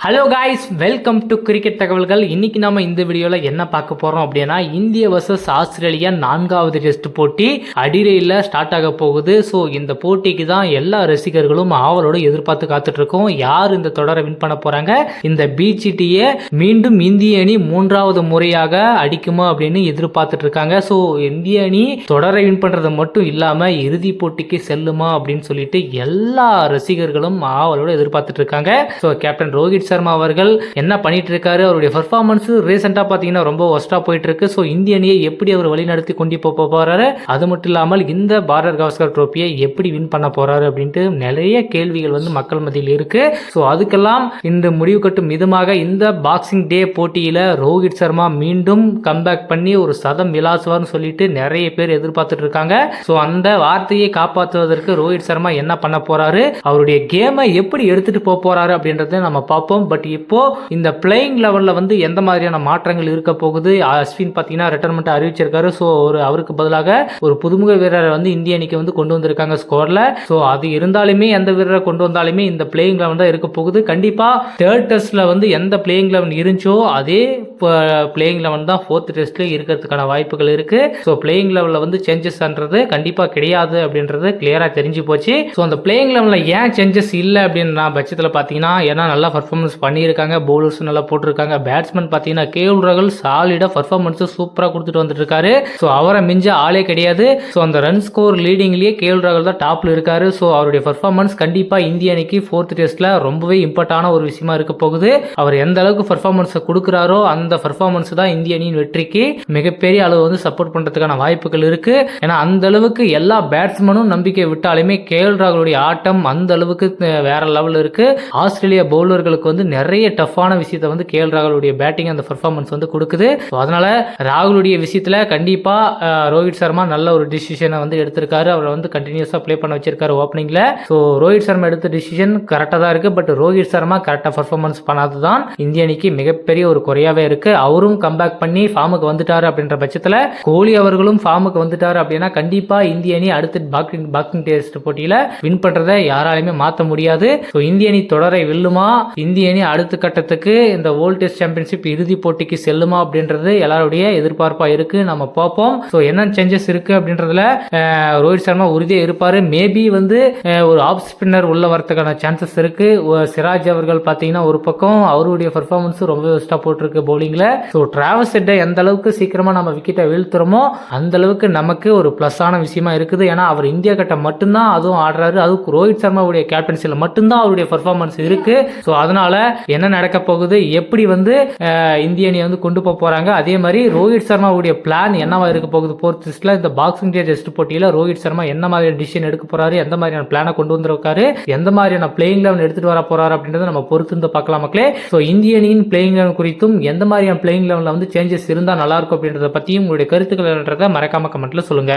Hello guys welcome to cricket தகவல்கள் இன்றைக்கி நம்ம இந்த வீடியோவில் என்ன பார்க்க போகிறோம் அப்படின்னா இந்திய வர்சஸ் ஆஸ்திரேலியா நான்காவது டெஸ்ட் போட்டி அடிரையில் ஸ்டார்ட் ஆக போகுது ஸோ இந்த போட்டிக்கு தான் எல்லா ரசிகர்களும் ஆவலோடு எதிர்பார்த்து காத்துட்ருக்கோம் யார் இந்த தொடரை வின் பண்ண போகிறாங்க இந்த பிஜிடியை மீண்டும் இந்திய அணி மூன்றாவது முறையாக அடிக்குமா அப்படின்னு எதிர்பார்த்துட்டு இருக்காங்க ஸோ இந்திய அணி தொடரை வின் பண்ணுறது மட்டும் இல்லாமல் இறுதி போட்டிக்கு செல்லுமா அப்படின்னு சொல்லிட்டு எல்லா ரசிகர்களும் ஆவலோடு எதிர்பார்த்துட்டு இருக்காங்க ஸோ கேப்டன் ரோஹித் சர்மா அவர்கள் என்ன பண்ணிட்டு இருக்காரு அவருடைய பர்ஃபார்மன்ஸ் ரீசெண்டாக பார்த்தீங்கன்னா ரொம்ப ஒஸ்ட்டாக போயிட்டு இருக்கு ஸோ இந்திய அணியை எப்படி அவர் வழிநடத்தி கொண்டு போக போறாரு? அது மட்டும் இல்லாமல் இந்த பாரர் கவாஸ்கர் ட்ரோப்பியை எப்படி வின் பண்ண போறாரு அப்படின்ட்டு நிறைய கேள்விகள் வந்து மக்கள் மத்தியில் இருக்கு. ஸோ அதுக்கெல்லாம் இந்த முடிவு கட்டும் விதமாக இந்த பாக்ஸிங் டே போட்டியில் ரோஹித் சர்மா மீண்டும் கம்பேக் பண்ணி ஒரு சதம் விளாசுவார்னு சொல்லிட்டு நிறைய பேர் எதிர்பார்த்துட்டு இருக்காங்க. ஸோ அந்த வார்த்தையை காப்பாற்றுவதற்கு ரோஹித் சர்மா என்ன பண்ண போறாரு? அவருடைய கேமை எப்படி எடுத்துட்டு போக போறாரு அப்படின்றத நம்ம பார்ப்போம். பட் இப்போ இந்த பிளேயிங் லெவலில் வந்து எந்த மாதிரியான மாற்றங்கள் இருக்க போகுது? அஸ்வின் பார்த்தீங்கன்னா ரிட்டர்மெண்ட் அறிவிச்சிருக்காரு. ஸோ ஒரு அவருக்கு பதிலாக ஒரு புதுமுக வீரரை வந்து இந்திய அணிக்கு வந்து கொண்டு வந்திருக்காங்க ஸ்கோரில் ஸோ அது இருந்தாலுமே எந்த வீரரை கொண்டு வந்தாலுமே இந்த பிளேயிங் லெவன் தான் இருக்க போகுது. கண்டிப்பாக தேர்ட் டெஸ்ட்டில் வந்து எந்த பிளேயிங் லெவன் இருந்துச்சோ அதே பிளேயிங் லெவன் தான் ஃபோர்த் டெஸ்ட்லேயும் இருக்கிறதுக்கான வாய்ப்புகள் இருக்கு. ஸோ பிளேயிங் லெவலில் வந்து சேஞ்சஸ்ன்றது கண்டிப்பாக கிடையாது அப்படின்றது கிளியராக தெரிஞ்சு போச்சு. ஸோ அந்த பிளேயிங் லெவலில் ஏன் சேஞ்சஸ் இல்லை அப்படின்ற பட்சத்தில் பார்த்தீங்கன்னா ஏன்னா நல்லா பர்ஃபார்மன்ஸ் பண்ணியிருக்காங்க பவுலர்ஸ் நல்லா போட்டிருக்காங்க. பேட்ஸ்மேன் பார்த்தீங்கன்னா கேஎல் ராகுல் சாலிடாக பர்ஃபார்மன்ஸ் சூப்பராக கொடுத்துட்டு வந்துட்டு இருக்காரு ஸோ அவரை மிஞ்ச ஆளே கிடையாது. ஸோ அந்த ரன் ஸ்கோர் லீடிங்லேயே கேஎல் ராகுல் தான் டாப்ல இருக்காரு. ஸோ அவருடைய பர்ஃபார்மன்ஸ் கண்டிப்பாக இந்திய அணிக்கு ஃபோர்த் டெஸ்ட்டில் ரொம்பவே இம்பார்ட்டான ஒரு விஷயமா இருக்க போகுது. அவர் எந்த அளவுக்கு பர்ஃபார்மன்ஸை கொடுக்குறாரோ அந்த பர்ஃபார்மன்ஸ் தான் இந்திய அணியின் வெற்றிக்கு மிகப்பெரிய அளவு வந்து சப்போர்ட் பண்ணுறதுக்கான வாய்ப்புகள் இருக்கு. ஏன்னா அந்த அளவுக்கு எல்லா பேட்ஸ்மேனும் நம்பிக்கை விட்டாலுமே கேஎல் ராகுலுடைய ஆட்டம் அந்த அளவுக்கு வேற லெவலில் இருக்கு. ஆஸ்திரேலியா பவுலர்களுக்கு வந்து நிறைய டஃப்பான விஷயத்த வந்து கேஎல் ராகுலுடைய பேட்டிங் அந்த பர்ஃபார்மன்ஸ் வந்து கொடுக்குது. ஸோ அதனால ராகுலுடைய விஷயத்தில் கண்டிப்பாக ரோஹித் சர்மா நல்ல ஒரு டிசிஷனை வந்து எடுத்திருக்காரு. அவரை வந்து கண்டினியூஸாக ப்ளே பண்ண வச்சிருக்காரு ஓப்பனிங்கில் ஸோ ரோஹித் சர்மா எடுத்த டிசிஷன் கரெக்டாக தான் இருக்குது பட் ரோஹித் சர்மா கரெக்டாக பர்ஃபார்மன்ஸ் பண்ணாது தான் இந்திய அணிக்கு மிகப்பெரிய ஒரு குறையாவே இருக்கு. அவரும் கம்பேக் பண்ணி ஃபார்முக்கு வந்துட்டாரு அப்படின்ற பட்சத்தில் கோலி அவர்களும் ஃபார்முக்கு வந்துட்டாரு அப்படின்னா கண்டிப்பாக இந்திய அணி அடுத்து பாக்கிங் பாக்கிங் டெஸ்ட் போட்டியில் வின் பண்ணுறதை யாராலையுமே மாற்ற முடியாது. ஸோ இந்திய அணி தொடரை வெல்லுமா? இந்திய அணி அடுத்த கட்டத்துக்கு இந்த வேர்ல்ட் டெஸ்ட் சாம்பியன்ஷிப் இறுதி போட்டிக்கு செல்லுமா அப்படின்றது எல்லாருடைய எதிர்பார்ப்பாக இருக்கு. நம்ம பார்ப்போம். ஸோ என்ன சேஞ்சஸ் இருக்கு அப்படின்றதுல ரோஹித் சர்மா உறுதியாக இருப்பார். மேபி வந்து ஒரு ஆஃப் ஸ்பின்னர் உள்ள வரதுக்கான சான்சஸ் இருக்கு. சிராஜ் அவர்கள் பார்த்தீங்கன்னா ஒரு பக்கம் அவருடைய பர்ஃபார்மன்ஸும் ரொம்ப பெஸ்ட்டாக போட்டிருக்கு பவுலிங்கில் ஸோ டிராவல் செட்டை எந்த அளவுக்கு சீக்கிரமாக நம்ம விக்கெட்டை வீழ்த்துறோமோ அந்த அளவுக்கு நமக்கு ஒரு ப்ளஸ்ஸான விஷயமா இருக்குது. ஏன்னா அவர் இந்தியா கட்ட மட்டும்தான் அதுவும் ஆடுறாரு. அதுவும் ரோஹித் சர்மாவுடைய கேப்டன்சியில் மட்டும்தான் அவருடைய பர்ஃபார்மன்ஸ் இருக்கு. ஸோ அதனால என்ன நடக்க போகுது? எப்படி வந்து இந்திய அணியை வந்து கொண்டு போக போறாங்க? அதே மாதிரி ரோஹித் சர்மாவுடைய பிளான் என்னவா இருக்க போகுது? போர்த் இந்த பாக்ஸிங் டே டெஸ்ட் போட்டியில் ரோஹித் சர்மா என்ன மாதிரியான டிசிஷன் எடுக்க போறாரு? எந்த மாதிரியான பிளானை கொண்டு வந்திருக்காரு? எந்த மாதிரியான பிளேயிங் லெவன் எடுத்துட்டு வர போறாரு அப்படின்றத நம்ம பொறுத்து இருந்து பார்க்கலாம் மக்களே. ஸோ இந்திய அணியின் பிளேயிங் லெவன் குறித்தும் எந்த மாதிரியான பிளேயிங் லெவனில் வந்து சேஞ்சஸ் இருந்தால் நல்லா இருக்கும் அப்படின்றத பற்றியும் உங்களுடைய கருத்துக்கள் மறக்காம கமெண்ட்ல சொல்லுங்க.